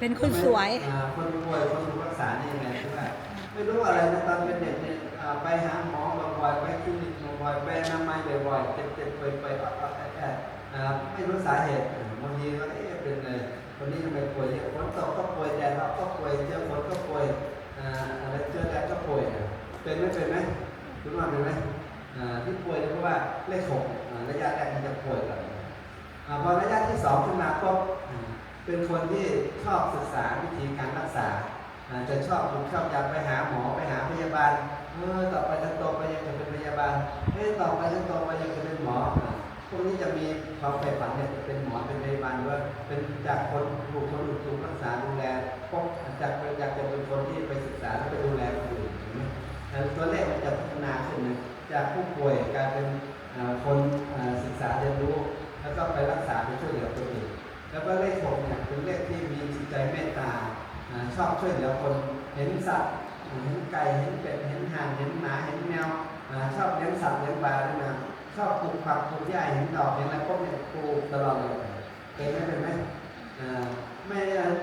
เป็นคนสวยอ่าคนป่วยคนถูกรักษานี่ยังไงใช่ไหมไม่รู้อะไรนะตอนเป็นเด็กเนี่ยอ่าไปหาหมอบ่อยๆไปคลินิกบ่อยๆไปอนามัยบ่อยๆเจ็บๆป่วยๆอะๆแอะๆอ่าไม่รู้สาเหตุบางทีก็เอ๊ะเป็นอะไรคนนี้ทำไมป่วยเยอะฝนตกก็ป่วยแดดร้อนก็ป่วยเจอฝนก็ป่วยอ่าอะไรเจอแดดก็ป่วยอะเป็นไหมเป็นไหมคุณว่าเป็นไหมอ่าที่ป่วยเรียเพราะว่าเลขหกอ่าระยะแรกมันจะป่วยก่อนอ่าพอระยะที่สองขึ้นมาก็ เป็นคนที่ชอบศึกษาวิธีการรักษาอาจจะชอบชอบอยากไปหาหมอไปหาพยาบาลเออต่อไปฉันโตไปยากจะเป็นพยาบาลเอ้ต่อไปฉันโตไปยากจะเป็นหมอพวกนี้จะมีความใฝ่ฝันเนี่ยจะเป็นหมอเป็นพยาบาลหรือว่าเป็นจากคนถูกคนถูกรักษาดูแลพวกจากอยากจะเป็นคนที่ไปศึกษาแล้วไปดูแลคนอื่นนไหมแต่ตัวเลขมันจะพัฒนาขึ้นนะจากผู้ป่วยกลายเป็นคนศึกษาเรียนรู้ แล้วก็ไปรักษาไปช่วยเหลือคนอื่น แล้วก็เลขหกเนี่ยเป็นเลขที่มีจิตใจเมตตาชอบช่วยเหลือคนเห็นสัตว์เห็นไก่เห็นเป็ดเห็นห่านเห็นหมาเห็นแมวชอบเลี้ยงสัตว์เลี้ยงปลาด้วยนะชอบปลูกผักปลูกหญ้าเห็นดอกเห็นอะไรพวกเนี้ปลูกตลอดเลยเป็นไหมเป็นไหมไม่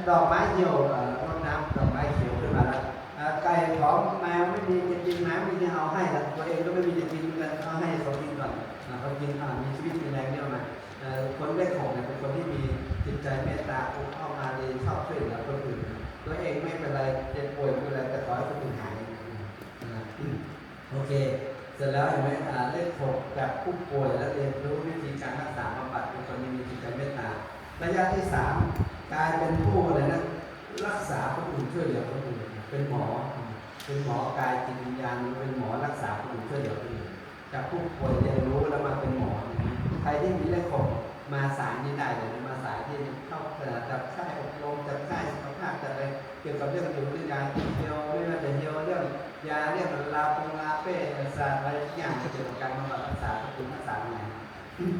ดอกไม้เหี่ยวรดน้ำดอกไม้เขียวขึ้นมาแล้วไก่ของแมวไม่มีจะกินน้ำไม่ได้เอาให้ละตัวเองก็ไม่มีจะกินเหมือนกัน เสร็จแล้วเห็นไหมอ่าเลขหกแบบผู้ป่วยแล้วเรียนรู้วิธีการรักษาบำบัดเป็นคนที่มีจิตใจเมตตาระยะที่สามกลายเป็นผู้อะไรนะรักษาคนอื่นช่วยเหลือคนอื่นเป็นหมอ เป็นหมอกายจิตวิญญาณเป็นหมอรักษาคนอื่นช่วยเหลือคนอื่นจากผู้ป่วยเรียนรู้แล้วมาเป็นหมอใครที่มีเลขหกมาสายนี้ได้เลยนะมาสายที่เข้าเอ่จับค่ายอบรมจับค่ายสุขภาพจับอะไรเกี่ยวกับเรื่องอยู่เรื่องยาเดียวไม่ว่าจะเดียวเรื่อง ยาเรื่องลาปงลาเป้ศาสตร์อะไรทุกอย่างเกี่ยวกับการบำบัดรักษาคนอื่นรักษาไง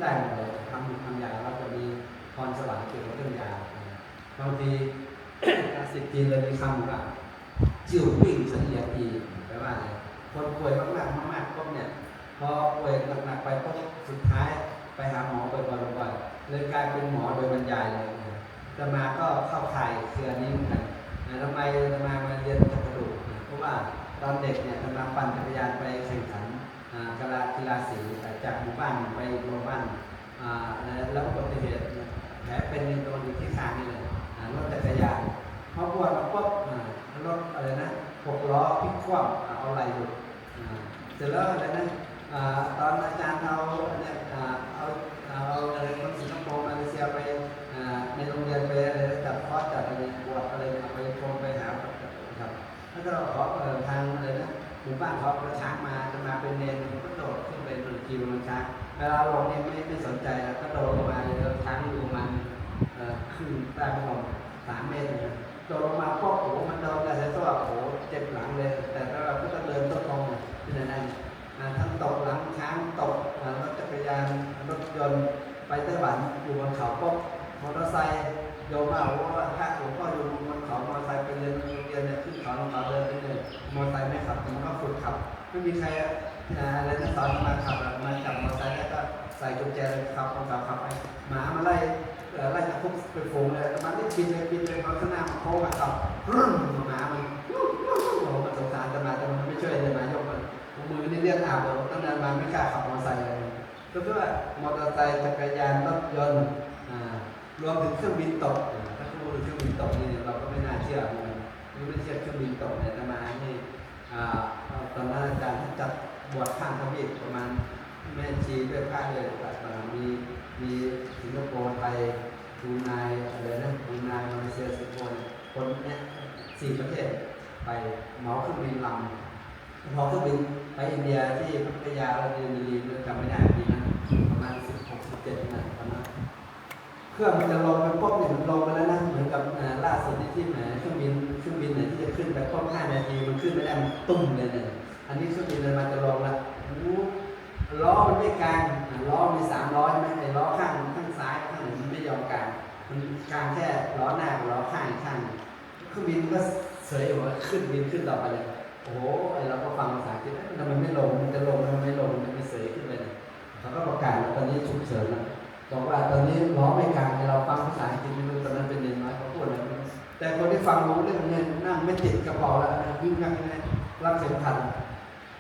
ได้หมดเลยทำทำยาเราจะมีพรสวรรค์เกี่ยวกับเรื่องยาบางทีภาษาจีนเลยมีคำว่าจิ๋ววิ่งเฉลี่ยปีแปลว่าอะไรคนป่วยมากๆมากๆปุ๊บเนี่ยพอป่วยหนักๆไปปุ๊บสุดท้ายไปหาหมอบ่อยๆบ่อยๆเลยกลายเป็นหมอโดยบรรยายเลยจะมาก็เข้าข่ายเครือนี้เหมือนกันทำไมจะมามาเรียนจักรดูกเพราะว่า ตอนเด็กเนี่ยกำลังปั่นจักรยานไปแข่งขันกีฬากีฬาสีจากหมู่บ้านไปหมู่บ้านแล้วอุบัติเหตุแผลเป็นในอยู่ที่คางนี่เลยรถจักรยานพอปวดมาปุ๊บรถอะไรนะหกล้อพลิกคว่ำอ่าเอาไหลหลุดเสร็จแล้วอะไรนะตอนอาจารย์เอาเนี่ยอ่าเอาเอาอะไรคนสิงคโปร์มาเลเซียไปในโรงเรียนไปอะไรจัดคอร์สจัดอะไรบวชอะไรเอาไปชมไปหาครับ แล้วก็ขอเอ่อทางอะไรนะหมู่บ้านเขาประช้างมาจะมาเป็นเนรก็โดดขึ้นไปบนคิวมันช้างเวลาลงเนี่ยไม่ไม่สนใจแล้วก็โดดลงมาเลยแล้วช้างอยู่มันเอ่อขึ้นได้ประมสามเมตรนะโดดลงมาปุ๊บโอ้โหมันโดนกระแสตัวโอ้โหเจ็บหลังเลย แต่ก็เราก็ต้องเดินต้นตรงๆที่ไหนนั่นทั้งตกหลังช้างตกรถจักรยานรถยนต์ไปไต้หวันอยู่บนเขาปุ๊บมอเตอร์ไซค์โยมเอา ไม่มีใครอะไรนะสอนมาขับมาจับมอเตอร์ไซค์แล้วก็ใส่กุญแจเลยขับของเขาขับไปหมามาไล่เอ่อไล่ตะคุบไปฝูงเลยมันไม่ปิดเลยปิดเลยเพราข้างหน้ามันโค้งอะขับรุ่นหมามันโอ้มันสงสารจะมาแต่มันไม่ช่วยเลยมายกมันมือนี่เลือดอาบเลยตั้งนานมาไม่กล้าขับมอเตอร์ไซค์เลยก็คือว่ามอเตอร์ไซค์จักรยานรถยนต์รวมถึงเครื่องบินตกถ้าพูดถึงเครื่องบินตกนี่เราก็ไม่น่าเชื่อเหมือนกันไม่เชื่อเครื่องบินตกเนี่ยจะมานี่อ่า ตอนนั้นอาจารย์ท่านจัดบวชข้ามทวีปประมาณแม่ชีด้วยพระเลยแบบอ่ามีมีสิงคโปร์ไทยบรูไนอะไรนะบรูไนมาเลเซียสิงคโปร์คนเนี่ยสี่ประเทศไปเหมาเครื่องบินลำพอเครื่องบินไปอินเดียที่พัทยาเราเรียนดีๆจำไม่ได้ปีนั้นประมาณสิบหกสิบเจ็ดนะตอนนั้น เครื่องมันจะลงไปปุ๊บเนี่ยมันลงไปแล้วนะเหมือนกับอ่าล่าสุดที่ที่แหมเครื่องบินเครื่องบินเนี่ยที่จะขึ้นไปปุ๊บห้านาทีมันขึ้นไม่ได้มันตุ้มเลยเนี่ยอันนี้เครื่องบินมันจะลงละล้อมันไม่กลางล้อมีสามล้อใช่ไหมไอ้ล้อข้างข้างซ้ายข้างหนึ่งมันไม่ยอมกลางมันกลางแค่ล้อหน้ากับล้อข้างอีกข้างเครื่องบินก็เสยหัวขึ้นบินขึ้นต่อไปเลยโอ้โหไอ้เราก็ฟังภาษาอังกฤษเอ๊ะทำไมไม่ลงมันจะลงทำไมไม่ลงมันไม่เสยขึ้นเลยเนี่ยเขาก็ประกาศว่าตอนนี้ฉุกเฉินแล้ว บอกว่าตอนนี้ล้อไม่กลางเราฟังภาษาอังกฤษไม่รู้ตอนนั้นเป็นเด็กน้อยเขาพูดอะไรไม่รู้แต่ฟังรู้เรื่องเงินนั่งไม่ติดกระเป๋าแล้วนะวิ่งนั่งนี่รับเข็มขัด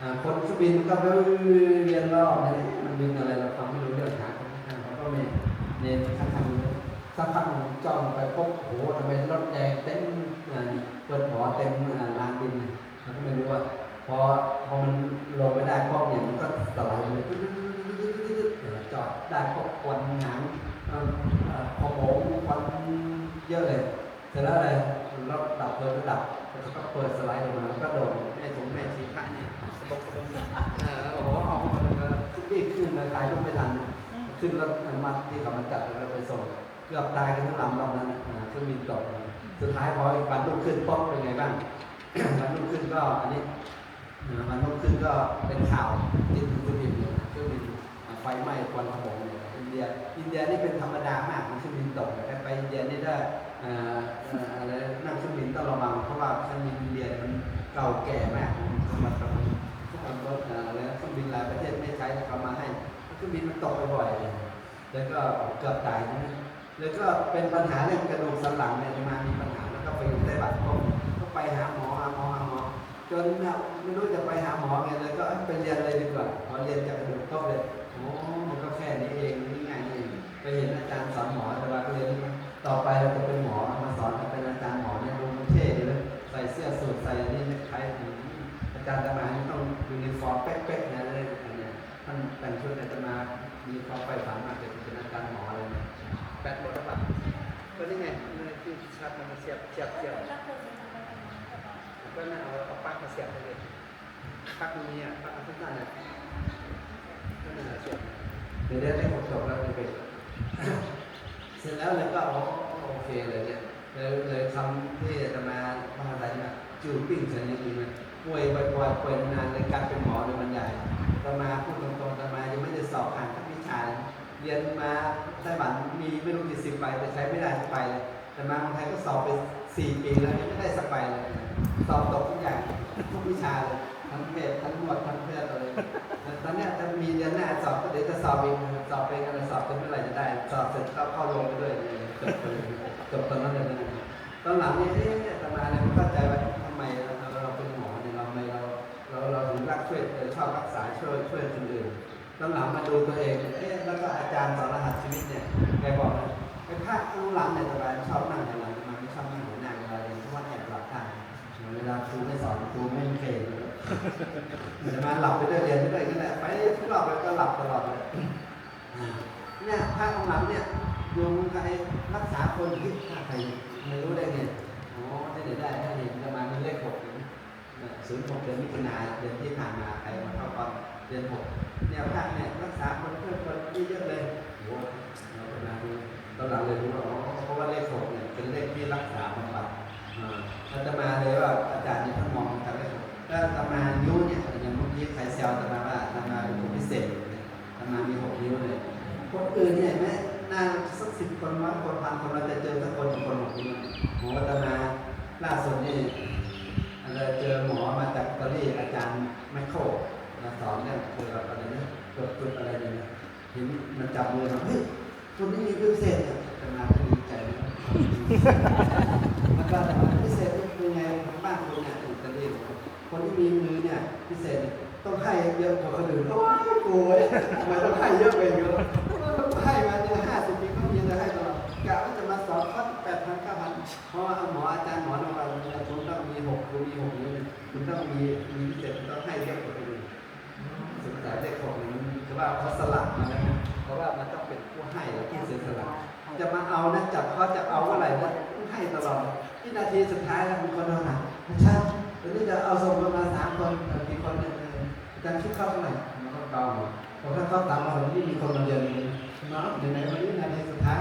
อ่าคนเครื่บินก็ไปเรียนรอบนี่มันบินอะไรเราฟังไม่รู้เรื่องหาคนข้างเขาก็ไม่เน้นข้างสักพักจ้องไปพบโอ้โหทำไมรถแดงเต็มเปิดหอเต็มลานบินเราก็ไม่รู้ว่าพอพอมันลงไปได้พวกเนี่ยมันก็สลด์เลย จอดได้พวกควันหนังเอ่อเอ่อขโมงควันเยอะเลย เสร็จแล้วอะไรรถดับเพลิงก็ดับแล้วก็เปิดสไลด์ลงมาแล้วก็โดนแม่ถุงแม่ชีพระเนี่ยสบกสะบกเออแล้วโอ้โหเอามานะรีบขึ้นเลยตายก็ไม่ทันขึ้นรถมัดที่เขามาจัดแล้วไปส่งเกือบตายกันทั้งลำลำนั้นนะเครื่องบินตกสุดท้ายพออีกวันรุ่งขึ้นป๊อกเป็นไงบ้างวันรุ่งขึ้นก็อันนี้เอ่อมันรุ่งขึ้นก็เป็นข่าวติดเครื่องบินเลยเครื่องบิน ฟไหม้ควันขโมงเนี่ยอินเดียอินเดียนี่เป็นธรรมดามากมันเครื่องบินตกแต่ไปอินเดียนี่ได้อะไรนั่งเครื่องบินต้องระวังเพราะว่าเครื่องบินอินเดียมันเก่าแก่มากมันทำทุกคนรถเอ่อะไรเครื่องบินหลายประเทศไม่ใช้เขามาให้เครื่องบินมันตกบ่อยๆเลยแล้วก็เกือบตายนะแล้วก็เป็นปัญหาเรื่องกระดูกสันหลังเนี่ยมามีปัญหาแล้วก็ไปได้บัตรก็ก็ไปหาหมอ จนเนี่ยไม่รู้จะไปหาหมอไงเลยก็ไปเรียนเลยดีกว่าพอเรียนจากกระดูกก็เลยโอ้มันก็แค่นี้เองนี่ง่ายนี่ไปเห็นอาจารย์สอนหมอแต่ว่าก็เรียนต่อไปเราจะเป็นหมอมาสอนเป็นอาจารย์หมอเนี่ยดูมันเท่เลยใส่เสื้อสูทใส่นนี้คล้ายอาจารย์จะมาต้องยูนิฟอร์มเป๊ะๆนะเลยอันเนี้ยท่านแต่งชุดอาจจะมามีความใฝ่ฝันมากจะเป็นอาจารย์หมออะไรเนี่ยแปะหมดแล้วปะก็นี่ไงที่ชัดมันมาเสียบเสียบเสียบ ก็น่าเอาเอาปลั๊กมาเสียบไปเลยปลั๊กนี้อะปลั๊กอันสั้นๆน่ะก็น่าเสียบเดี๋ยวได้ได้หมดจบแล้วไปเสร็จแล้วเลยก็เอาโอเคเลยเนี่ยเลยเลยทำที่จะมาทำอะไรเนี่ยจูปิ้งเสร็จยังดีมป่วยบ่อยๆป่วยนานเลยการเป็นหมอเนี่ยมันใหญ่ตมาพูดตรงๆตมายังไม่ได้สอบผ่านทักวิชาเรียนมาไต้หวันมีไม่รู้กี่สิบใบแต่ใช้ไม่ได้สักใบเลยแต่มาเมืองไทยก็สอบไปสี่ปีแล้วยังไม่ได้สักใบเลย สอบตกทุกอย่างทุกวิชาเลยทั้งเพศทั้งหมวดทั้งเพศอะไรแต่ตอนนี้จะมีเดือนหน้าสอบก็เดี๋ยวจะสอบเองสอบไปกันเลยสอบจนเมื่อไหร่จะได้ สอบเสร็จก็เข้าลงไปด้วยจบไปจบตอนนั้นเลยตอนหลังนี่เอ๊ะอาตมาเนี่ยเข้าใจว่าทำไมเราเราเป็นหมอเนี่ยเราไม่เราเราเราถึงรักช่วยชอบรักษาช่วยช่วยคนอื่นตอนหลังมาดูตัวเองเอ๊ะแล้วก็อาจารย์สอนรหัสชีวิตเนี่ยแกบอกนะไอ้ภาคข้างหลังเนี่ยอาตมาชอบนั่งในหลังอาตมาไม่ชอบนั่ง เวลาครูไม่สอนครูไม่เคยจะมาหลับไปด้วยเรียนไปด้วยนั่นแหละไปทุกรอบไปก็หลับตลอดเลยเนี่ยพระองค์หลังเนี่ยโยมใครรักษาคนที่ใครไม่รู้ได้ไงอ๋อที่ไหนได้ถ้เห็นจะมามีเลขหกศูนย์หกเดือนมิถุนาเดือนที่ผ่านมาใครมาเข้าตอนเดือนหกเนี่ยพระเนี่ยรักษาคนเพื่อนคนที่เยอะเลยโอ้เราไปมาดูตอนหลังเลยรู้ว่าอ๋อเพราะว่าเลขหกเนี่ยเป็นเลขที่รักษาบำบัด อาตมาเลยว่าอาจารย์นี่ท่านมองกันเลยแล้วอาตมานิ้วเนี่ยอย่างเมื่อกี้ใครแซวอาตมาว่าอาตมาเป็นคนพิเศษอาตมามีหกนิ้วเลย คนอื่นเนี่ยแม้หน้าสักสิบคนร้อยคนพันคนเราจะเจอสักคนคนหกนิ้วหมออาตมาล่าสุดนี่เราเจอหมอมาจากอิตาลีอาจารย์แมคโครมาสอนเนี่ยเกี่ยวกับอะไรนะจุดจุดอะไรเนี่ยเห็นมันจับมือมาเฮ้ยคนนี้มีพิเศษอาตมาก็ดีใจนะ ก็พิเศษนี่คือไงบ้านคุณเนี่ยอิตาลีคนที่มีมือเนี่ยพิเศษต้องให้เยอะกว่าคนอื่นโอ้ยโกรธทำไมต้องให้เยอะไปเยอะต้องให้มาเนี่ยห้าสิบปีก็มีจะให้ตลอดกะว่าจะมาสอนข้อแปดพันเก้าพันเพราะว่าหมออาจารย์หมอของเราเนี่ยคุณต้องมีหกคุณมีหกนิ้วคุณต้องมีมีพิเศษต้องให้เยอะกว่าคนอื่นสุดท้ายเด็กหกนิ้วคือว่าเขาสลับมาแล้วนะเพราะว่ามันต้องเป็นผู้ให้และผู้เสียสละจะมาเอานะจับเขาจะเอาเมื่อไหร่นะให้ตลอด ที่นาทีสุดท้ายแล้วมีคนเอาหนักไม่ใช่ตอนนี้จะเอาส่งประมาณสามคนเอ่อมีคนเนี่ยอาจารย์คิดเข้าเท่าไหร่มันก็เก่าผมถ้าเขาตามมาผมนี่มีคนมาเรียนเลยมาเดี๋ยวไหนวันนี้นาทีสุดท้าย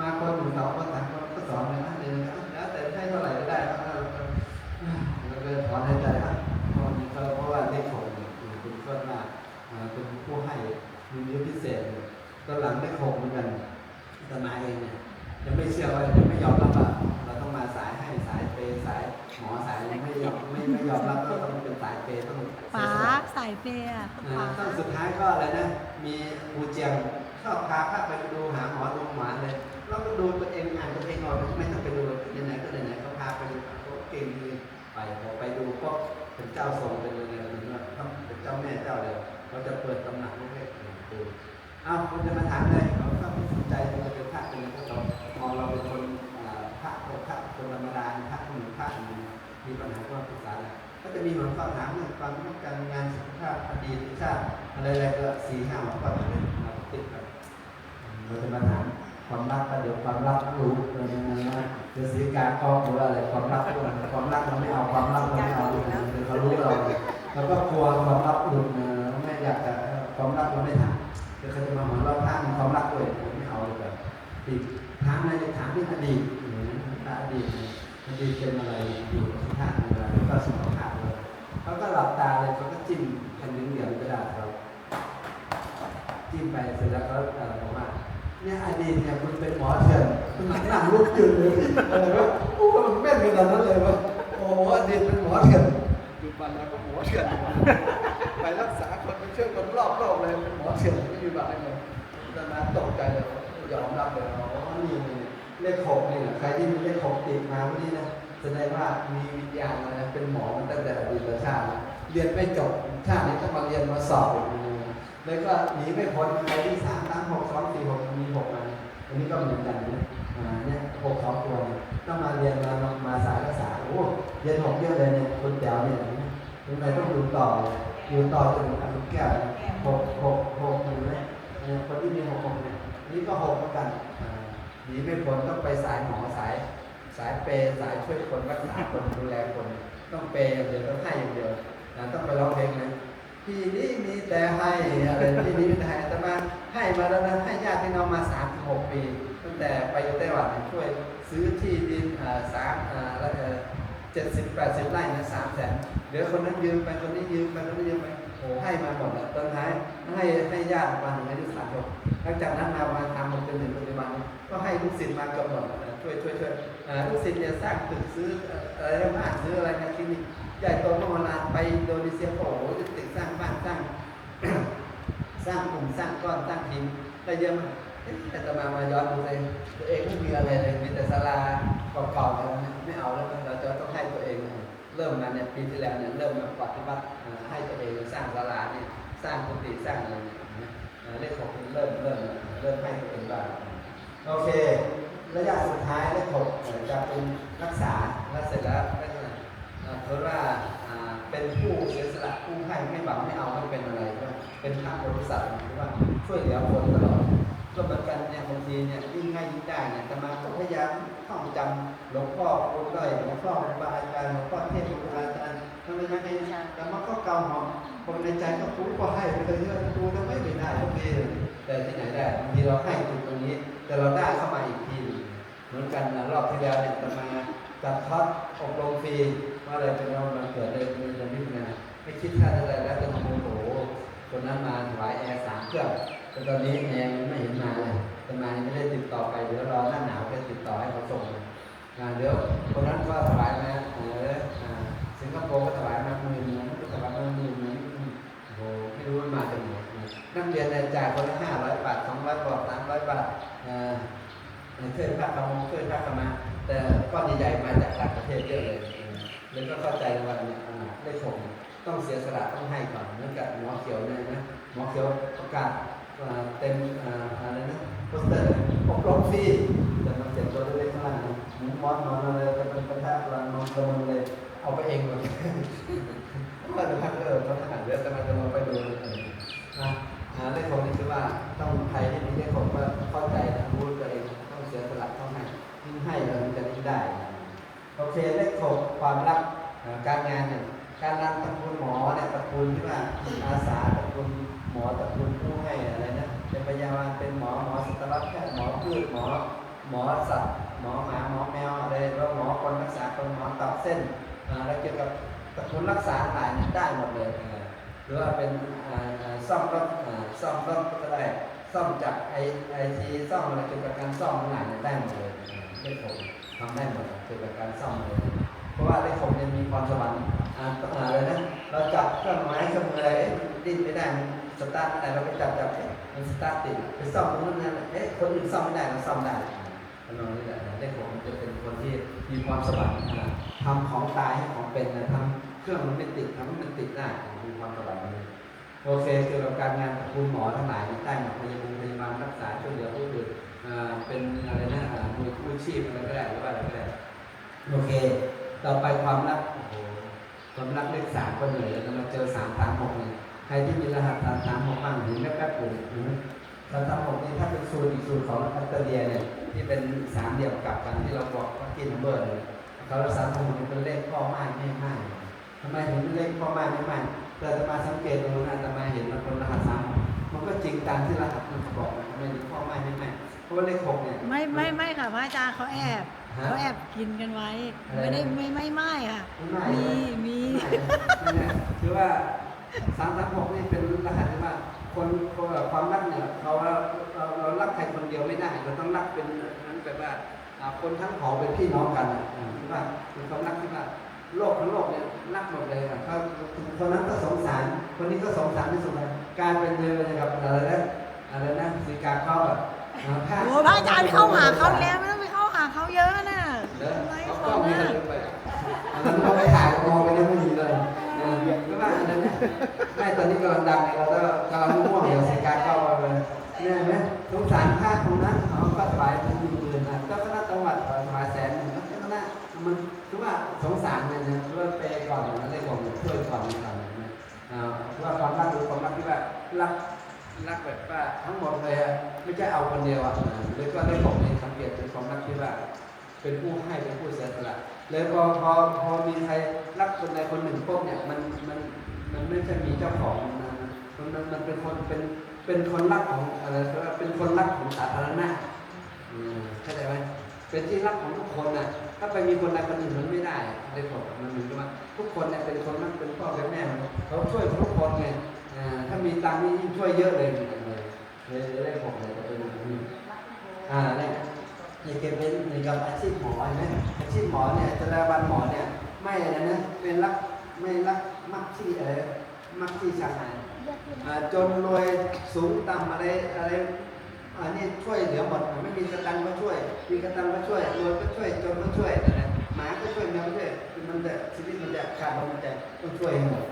มาคนหนึ่งสองคนสามคนก็สอนเลยนะเดี๋ยวนะแล้วแต่ให้เท่าไหร่ก็ได้แล้วก็แล้วก็ถอนหายใจนะเพราะนี่เขาเพราะว่าเลขหกเนี่ยเป็นคนมากอ่าเป็นผู้ให้มีนิ้วพิเศษเลยตอนหลังเลขหกเหมือนกันอาตมาเองเนี่ยยังไม่เชื่อว่ายังไม่ยอมรับว่า หมอสายยังไม่ยอมไม่ไม่ยอมรับว่าต้องเป็นสายเปย์ต้องเสีป๋ายสละสายเปย์อะอ่าป๋าต้องสุดท้ายก็อะไรนะ มีครูเจียงชอบพาพระไปดูหาหมอโรงพยาบาลเลยเราก็ดูตัวเองอ่านตัวเองออกไม่ต้องไปดูไหนๆก็ไหนๆเขาพาาไปดูโอ้เก่งเลยไปพอไปดูก็เป็นเจ้าทรงเป็นเลยเหมือนว่าเขาเป็นเจ้าแม่เจ้าเลยเขาจะเปิดตำหนักเล็กๆดูอ้าวคุณจะมาถามเลยเขาก็ไม่สนใจเราเป็นพระเป็นพวกเรามองเราเป็นคนอ่าพระ คนธรรมดาพระคนหนึ่งพระหนึ่งมีปัญหาก็ปรึกษาเลยก็จะมีหัวข้อถามเรื่องความต้องการงานสุขภาพอดีตชาติอะไรๆก็สี่ห้าหัวข้อเลยมาติดกันเราจะมาถามความรักก็เดี๋ยวความรักรู้เรื่องนั้นนะเดี๋ยวสีกาก็รู้อะไรความรักรู้ความรักเราไม่เอาความรักเราไม่เอาเดี๋ยวเขารู้เราเราก็กลัวความรักหลุดนะไม่อยากจะความรักเราไม่ถามเดี๋ยวเขาจะมาหมอนเราท่านความรักด้วยไม่เอาเลยแบบติดถามอะไรถามเรื่องอดีต อดีตอดีตเป็นอะไรอยู่ที่ท่าอะไรก็สุขาพเลยเขาก็หลับตาเลยเขาก็จิ้มแผ่นดินเหลี่ยมกระดาษเราจิ้มไปเสร็จแล้วเขาบอกว่าเนี่ยอดีตเนี่ยคุณเป็นหมอเถื่อนคุณนั่งลุกยืนเลยอะไรวะโอ้มันแม่นขนาดนั้นเลยวะโอ้อดีตเป็นหมอเถื่อนปัจจุบันเราก็หมอเถื่อนไปรักษาคนไปช่วยคนรอบโลกเลยเป็นหมอเถื่อนไม่มีบัตรเลยตอนนั้นตกใจเลยยอมรับเลยอ๋อนี่ เลขหกนี่นะใครที่มีเลขหกติดมาวันนี้นะแสดงว่ามีวิญญาณนะเป็นหมอมาตั้งแต่อดีตชาตินะเรียนไม่จบชาตินี้ต้องมาเรียนมาสอบอีกนะแล้วก็หนีไม่พ้นไปที่สามตั้งหกสองสี่หกมีหกมาอันนี้ก็เหมือนกันนะอ่าเนี่ยหกสองตัวต้องมาเรียนมามาสายรักษาโอ้เรียนหกเยอะเลยเนี่ยคนแถวเนี่ยตรงไหนต้องอยู่ต่ออยู่ต่อจนถึงอนุแก้วหกหกหกอยู่ไหมเนี่ยคนที่มีหกหกเนี่ยนี่ก็หกเหมือนกัน หนีไม่พ้นต้องไปสายหมอสาย สายเปย์สายช่วยคนรักษาคนดูแลคน ต้องเปย์อย่างเดียวต้องให้อย่างเดียวนะต้องไปร้องเพลงนะพี่นี้มีแต่ให้อะไรพี่นี้มีแต่ให้แต่มาให้มาแล้วนะให้ญาติพี่น้องมาสามหกปี ตั้งแต่ไปอยู่ไต้หวันช่วยซื้อที่ดินสามแล้วเจ็ดสิบแปดสิบไร่นะสามแสนเดี๋ยวคนนั้นยืมไปคนนี้ยืมไปคนนี้ยืมไป โอ้ให้มาหมดเลยตอนท้ายให้ให้ญาติมาถึงอายุสามหกหลังจากนั้นมามาทำมาจนถึงปัจจุบันก็ให้ลูกศิษย์มาเกือบหมดช่วยช่วยช่วยลูกศิษย์เนี่ยสร้างตึกซื้ออะไรบ้านซื้ออะไรนะคลินิกใหญ่โตมโหฬารไปอินโดนีเซียโอ้โหจะติดสร้างบ้านสร้าง สร้างกลุ่มสร้างก้อนสร้างทีมได้เยอะมากแต่ตมามาย้อนดูเลยตัวเองไม่มีอะไรเลยมีแต่ศาลาเก่าๆแล้วไม่เอาแล้วเราจะต้องให้ตัวเองเลย เริ่มมาเนี่ยปีที่แล้วเนี่ยเริ่มมาปฏิบัติให้ตัวเองสร้างศาลาเนี่ยสร้างกุฏิสร้างอะไรเนี่ยเลขหกเริ่มเริ่มเริ่มให้ตัวเองบ้างโอเค ระยะสุดท้ายเลขหกจะเป็นรักษาแล้วเสร็จแล้วก็จะอ่าเพราะว่าเป็นผู้เสียสละผู้ให้ไม่หวังไม่เอาไม่เป็นอะไร เป็นพระบริษัทหรือว่าช่วยเหลือคนตลอดก็เหมือนกัน บางทีเนี่ยยิ่งให้ยิ่งได้เนี่ยแต่มาก็พยายามท่องจำหลวงพ่อคุณด้อยหลวงพ่อครูบาอาจารย์หลวงพ่อเทพครูบาอาจารย์ทำไมยังไงแต่มาก็เก่าหอมคนในใจก็พูดก็ให้ไปเลยเยอะดูทำไมไม่ได้ทุกทีแต่ที่ไหนได้บางทีเราให้จุดตรงนี้ แต่เราได้เข้ามาอีกทีเหมือนกันนะรอบที่แล้วเนี่ยแต่มาจัดคอร์สอบรมฟรีว่าอะไรเป็นเรามันเกิดเลยมีจะมิถุนาไม่คิดค่าอะไรแล้วก็โอ้โหคนนั้นมาถวายแอร์สามเครื่องแต่ตอนนี้แอร์ไม่เห็นมาเลย แต่มายังไม่ได้ติดต่อไปเดี๋ยวรอหน้าหนาวจะติดต่อให้เขาส่งอ่าเดี๋ยวคนนั้นก็ถวายมาเอออ่าสิงคโปร์ก็ถวายมาหมื่นนึงก็ถวายมาหมื่นนึงโอ้โหไม่รู้มันมาจากไหนนักเรียนเนี่ยจ่ายคนละห้าร้อยบาทสองร้อยบาทสามร้อยบาทอ่าเคยพระกรรมเคยพระกรรมาแต่ก้อนใหญ่ๆมาจากต่างประเทศเยอะเลยแล้วก็เข้าใจว่าเนี่ยได้ชมต้องเสียสละต้องให้ก่อนเหมือนกับหมอเขียวเนี่ยนะหมอเขียวประกาศเต็มอ่าอะไรนะ โปสเตอร์อบรมฟรีแต่มันเจ็บตัวเล็กๆข้างล่างนะมุนมอนนอนอะไรจะเป็นประธานรังนอนกระมังเลยเอาไปเองหมด หมอหมอสัตว์หมอหมาหมอแมวอะไรแล้วหมอคนรักษาคนหมอตับเส้นอ่าแล้วเกี่ยวกับตระกูลรักษาหลายเนี่ยได้หมดเลยหรือว่าเป็นซ่อมรถซ่อมรถก็ได้ซ่อมจากไอไอทีซ่อมอะไรเกี่ยวกับการซ่อมหลายเนี่ยได้หมดเลยเออเลขหกทำได้หมดเกี่ยวกับการซ่อมเลย เพราะว่าเลขหกเนี่ยมีพรสวรรค์อ่าอะไรนะเราจับเครื่องไม้เครื่องมืออะไรเอ๊ะมันดิ้นไม่ได้มันสตาร์ทไม่ได้เราไปจับจับเอ๊ะ มันสตาร์ทติดไปซ่อมตรงนั้นนั่นเอ๊ะคนอื่นซ่อมไม่ได้เราซ่อมได้ทำนองนี้แหละเลขหกมันจะเป็นคนที่มีความสวรรค์นะทำของตายให้ของเป็นนะทำเครื่องมันไม่ติดทำให้มันติดได้มีความสวรรค์เลยโอเคเกี่ยวกับการงานกับคุณหมอทั้งหลายในใต้หมอพยาบาลพยาบาลรักษาช่วยเหลือผู้อื่นอ่าเป็นอะไรนะอ่ามือกู้ชีพอะไรก็ได้หรือว่าอะไรก็ได้โอเค ต่อไปความรักโอ้โหความรักเลขสามก็เหนื่อยแล้วเราเจอสามสามหกเนี่ย รที่มีรหัสสามสามหกบ้างเห็นแป๊บๆผมเห็นไหมสามสามหกนี่ถ้าเป็นสูตรอีกสูตรของอัตเตอร์เลียเนี่ยที่เป็นสามเดียวกับกันที่เราบอกว่ากินเบอร์เลยเขาสามสามหกนี่เป็นเลขพ่อมากไม่มากทำไมถึงเป็นเลขพ่อมากไม่มากแต่อาตมาสังเกตดูนะอาตมาเห็นมันเป็นรหัสสามมันก็จริงตามที่รหัสมันบอกนะทำไมถึงพ่อมากไม่มากเพราะว่าเลขหกเนี่ยไม่ไม่ไม่ค่ะพระอาจารย์เขาแอบฮะเขาแอบกินกันไว้อะไรนะไม่ได้ไม่ไม่ไม่ค่ะไม่มีนะมีไม่นะคือว่า สามสามหกนี่เป็นรหัสที่ว่าคนคนแบบความรักเนี่ยเราเราเราเรารักใครคนเดียวไม่ได้ เราต้องรักเป็นนั้นแบบว่าอ่าคนทั้งผองเป็นพี่น้องกันอะอ่าที่ว่าเป็นความรักที่ว่าโลกทั้งโลกเนี่ยรักหมดเลยอะเขาคนนั้นก็สงสาร คนนี้ก็สงสารที่สุดเลยการเป็นเดินกับอะไรนะอะไรนะสีกาเข้าแบบอ่าฆ่าโอ้พระอาจารย์เข้าหาเขาแล้วไม่ต้องไปเข้าหาเขาเยอะนะเด้อทำไมเขาเขาก็มีน่ะอะไรไปอะอันนั้นเขาไปถ่ายมองไปแล้วไม่ดีเลย เออก็ว่าอันนั้นนี่ยไม่ตอนนี้กำลังดังเนี่ยเราก็กำลังม่วงเดี๋ยวสีกาเข้าไปเลยเนี่ยเห็นไหมสงสารภาคตรงนั้นเขาก็ถวายเป็นหมื่นนะเจ้าคณะจังหวัดถวายแสนหนึ่งเจ้าคณะมันคือว่าสงสารมันนะเริ่มเปย์ก่อนนะได้ผมช่วยก่อนนะครับนะอ่าคือว่าความรักหรือความรักที่ว่ารักรักแบบว่าทั้งหมดเลยอะไม่ใช่เอาคนเดียวอะหรือก็ได้ผมในสังเกตเป็นความรักที่ว่า เป็นผู้ให้เป็นผู้เสียสละเลยพอพอพอมีใครรักคนใดคนหนึ่งปุ๊บเนี่ยมันมันมันไม่ใช่มีเจ้าของมันมันมันเป็นคนเป็นเป็นคนรักของอะไรก็ว่เป็นคนรักของสาธารณะอืมเข้าใจไหมเป็นที่รักของทุกคนน่ะ ถ้าไปมีคนใดคนหนึ่งมันไม่ได้ได้ผมมันเหมือนกับว่าทุกคนเนี่ยเป็นคนรักเป็นพ่อเป็นแม่เขาช่วยทุกคนไงอ่าถ้ามีตังค์นี่ช่วยเยอะเลยเลยเลยเลยเลขหกเลยจะเป็นแบบนี้อ่าเนี่ย นี่เก็บเป็นในกับอาชีพหมอเห็นไหมอาชีพหมอเนี่ยจรรยาบรรณหมอเนี่ยไม่อะไรนะเป็นรักไม่รักมักที่อะไรมักที่ชาหายอ่าจนรวยสูงต่ำอะไรอะไรอันนี้ช่วยเหลือหมดไม่มีกระตังก็ช่วย มีกระตังก็ช่วยรวยก็ช่วยจนก็ช่วยนะหมาก็ช่วยแมวก็ช่วยคือมันจะชีวิตมันจะขาดลมมันจะต้องช่วยให้หมด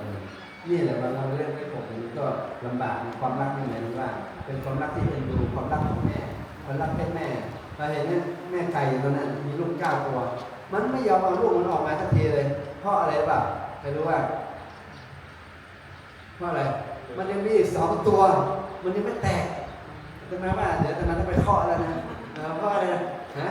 นี่แหละเราเราเรื่องไม่ผมมันก็ลำบากนะความรักนี่หมายถึงว่า เป็นความรักที่เอ็นดูความรักของแม่ความรักแค่แม่ เราเห็นเนี่ยแม่ไก่ตัวนั้นมีลูกเก้าตัว มันไม่ยอมเอาลูกมันออกมาสักทีเลย เพราะอะไรเปล่าใครรู้ว่า เพราะอะไร มันยังมีอีกสองตัว มันยังไม่แตกใช่ไหมว่าเดี๋ยวตอนนั้นจะไปเคาะแล้วนะเพราะอะไรนะฮะ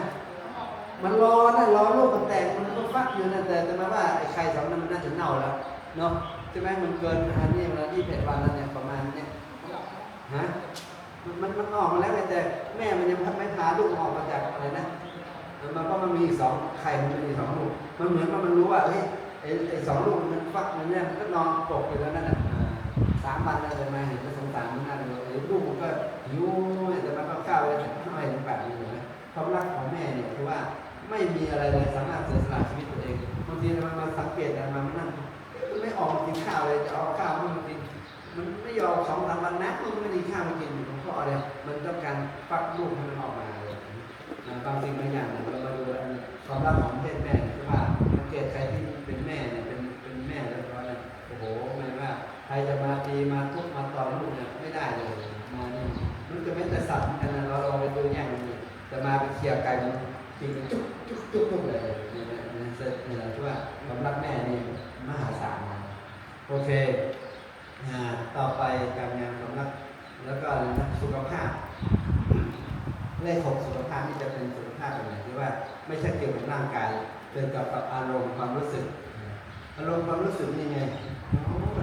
มันรอนะรอลูกมันแตกมันก็ฟักอยู่นะแต่แต่มาว่าไอ้ไข่สองนั้นมันน่าจะเน่าแล้วเนาะใช่ไหมมันเกินอันนี้มายี่สิบเอ็ดวันแล้วเนี่ยประมาณเนี่ยฮะ มันมันออกมาแล้วไงแต่แม่มันยังไม่พาลูกออกมาจากอะไรนะมันก็มันมีอีกสองไข่มันมีสองลูกมันเหมือนว่ามันรู้ว่าเฮ้ยไอ้ไอ้สองลูกมันฟักมันเนี่ยมันก็นอนปกอยู่แล้วนั่นน่ะอ่าสามวันแล้วเลยมาเห็นก็สงสารมันน่าเลยลูกมันก็หิวแต่มันก็ข้าวเลยแต่ไม่เห็นแบบนี้เลยนะความรักของแม่เนี่ยคือว่าไม่มีอะไรเลยสามารถเสียสละชีวิตตัวเองบางทีมันมาสังเกตนะมันนั่งมันไม่ออกมากินข้าวเลยจะเอาข้าวมันกิน มันไม่ยอมสองสามวันนะมันไม่ได้ข้าวมากินเพราะอะไรมันต้องการฟักลูกให้มันออกมาเลยนะบางสิ่งบางอย่างเรามาดูอันนี้ความรักของเพศแม่คือว่าสังเกตใครที่เป็นแม่เนี่ยเป็นเป็นแม่แล้วก็เนี่ยโอ้โหไม่ว่าใครจะมาตีมาทุบมาต่อลูกเนี่ยไม่ได้เลยมานี่มันจะไม่แต่สัตว์นกันนะเราเราไปดูอย่างนี้จะมาไปเคลียร์ไก่มันจริงจุ๊บจุ๊บจุ๊บจุ๊บเลยนี่นะนี่นะนี่นะที่ว่าความรักแม่นี่มหาศาลนะโอเคอ่าต่อไปการงานความรักแล้วก็อะไรนะสุขภาพ เลขหกสุขภาพนี่จะเป็นสุขภาพแบบไหนที่ว่า ไม่ใช่เกี่ยวกับร่างกายเกับอารมณ์ความรู้สึก อารมณ์ความรู้สึกนี่ไง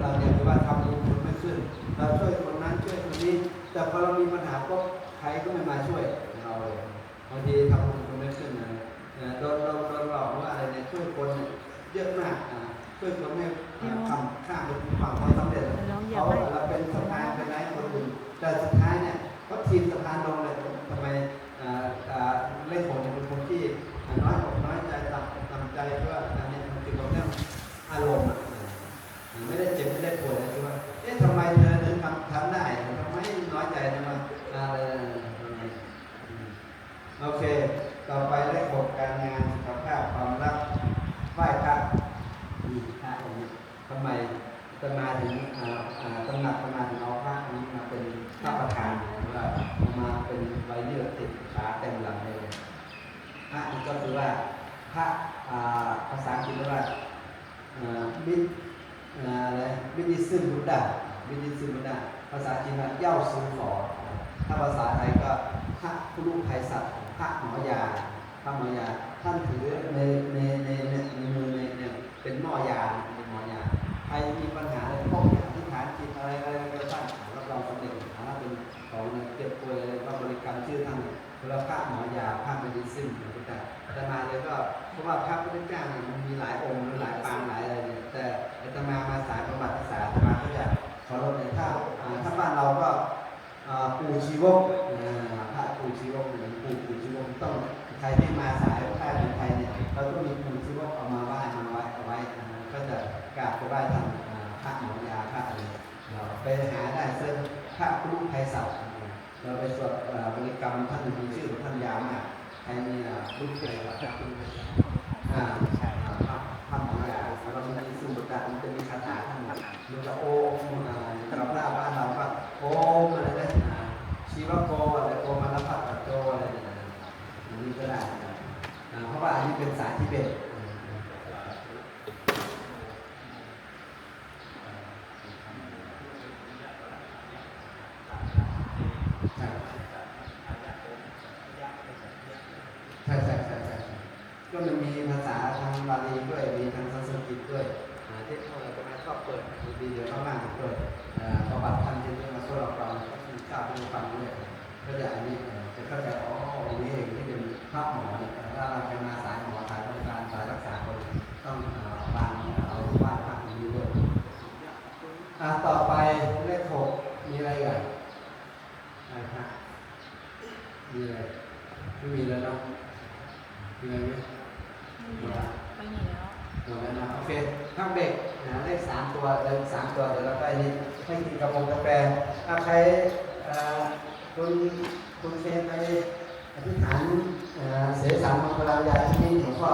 เราเนี่ยคือว่าทำบุญคนไม่ขึ้น เราช่วยคนนั้นช่วยคนนี้ แต่พอเรามีปัญหาก็ใครก็ไม่มาช่วย บางทีทำบุญคนไม่ขึ้นนะนะโดนโดนโดนหลอกว่าอะไรเนี่ยช่วยคนเนี่ยเยอะมากอ่าช่วยคนให้อ่าทำข้ามไปฝั่งความสำเร็จเขาเราเป็นสะพานเป็นไรคนอื่นแต่สุดท้ายเนี่ยเขาทีมสะพานลงเลยทำไมอ่าอ่าเล่นผมเนี่ยเป็นคนที่น้อยอกน้อยใจต่ำต่ำใจเพราะว่าอันนี้มันเกี่ยวกับเรื่องอารมณ์อะอ่าไม่ได้เจ็บไม่ได้ป่วยนะคือว่าเอ๊ะทำไมเธอถึงทำทำได้ทำไมน้อยใจทำไมอะไรอืม โอเค ต่อไปเลขหกการงานสุขภาพความรัก ถึงอ่าอ่าตำหนักตำนานเอาพระนี้มาเป็นพระประธานหรือว่าเอามาเป็นไวเนื้อติดขาเต็มหลังเลยพระนี่ก็คือว่าพระอ่าภาษาอังกฤษเรียกว่าบิดอะไรบิดิซึมบุดดาบิดิซึมบุดดาภาษาจีนว่าเย่าซึมหลอถ้าภาษาไทยก็ พระผู้ลูกไพศาลพระหมอยาพระหมอยา ท่านถือในในในในในมือในเนี่ยเป็นหม้อยาเป็นหมอยาใครมีปัญหาอะไรพวกอธิษฐานจิตอะไรอะไรก็ท่านรับรองสำเร็จถ้าเป็นของเจ็บป่วยอะไรก็บริกรรมชื่อท่านเวลาพระหมอยาพระเมดิซินนะพุทธอาตมาเลยก็เพราะว่าพระพุทธเจ้าเนี่ยมันมีหลายองค์หลายปางหลายอะไรเนี่ยแต่อาตมามาสายประวัติศาสตร์อาตมาก็จะขอรบในถ้าอ่าถ้าบ้านเราก็ปู่ชีวกอ่า รูชีวกหรือปู่ปู่ชีวกต้องใครที่มาสายแพทย์เป็นไทยเนี่ยเราต้องมีปู่ชีวกเอามาไหว้มาไหว้เอาไว้ก็จะกราบไหว้ท่านพระหมอยาพระอะไรเราไปหาได้ซึ่งพระพุทธไทยศัพท์เราไปสวดบริกรรมท่านมีชื่อของท่านยาวมากใครมีอ่ารูปอะไรก็จะเป็นอ่าอ่าพระพระหมอยาแล้วก็มีสุบตมันจะมีคาถาท่านหรือว่าโอมอ่าเราพระบ้านเราก็โอ้มอะไรนะอ่าชีวโกอะไรโอมาลพัตตโจอะไรเนี่ย อันนี้ก็ได้นะอ่าเพราะว่าอันนี้เป็นสายที่เป็นใช่ใช่ใช่ใช่ก็มันมีภาษาทางบาลีด้วย มีทางสันสกฤตด้วยอ่าที่เราจะมาชอบเปิดดีเดี๋ยวเข้างล่างด้วยอ่าประวัติท่านที่มาช่วยเราฟังก็คือทราบให้ฟังด้วยก็จะอันนี้จะเข้าใจอ๋ออันนี้เองที่เป็ นพระหมอเนี่ยถ้าเราจะมาสายหมอสายบริการสายรักษาคนต้องอ่าวางเอาวาดพระอย่างนี้ด้วยอ่ต่อไปเลขหกมีอะไรอีกันอะไรฮะมีอะไรไม่มีแล้วเนาะมีอะไรไหมไปไหนแล้วหมดแล้วนะโอเคข้างเบรกนะเลขสามตัวเลขสามตัวเดี๋ยวเราไปนี่ให้กินกระพงกาแฟถ้าใครคุณคุณเคนไป อธิษฐานเสสารมังคลายาที่นี่หลวงพ่อ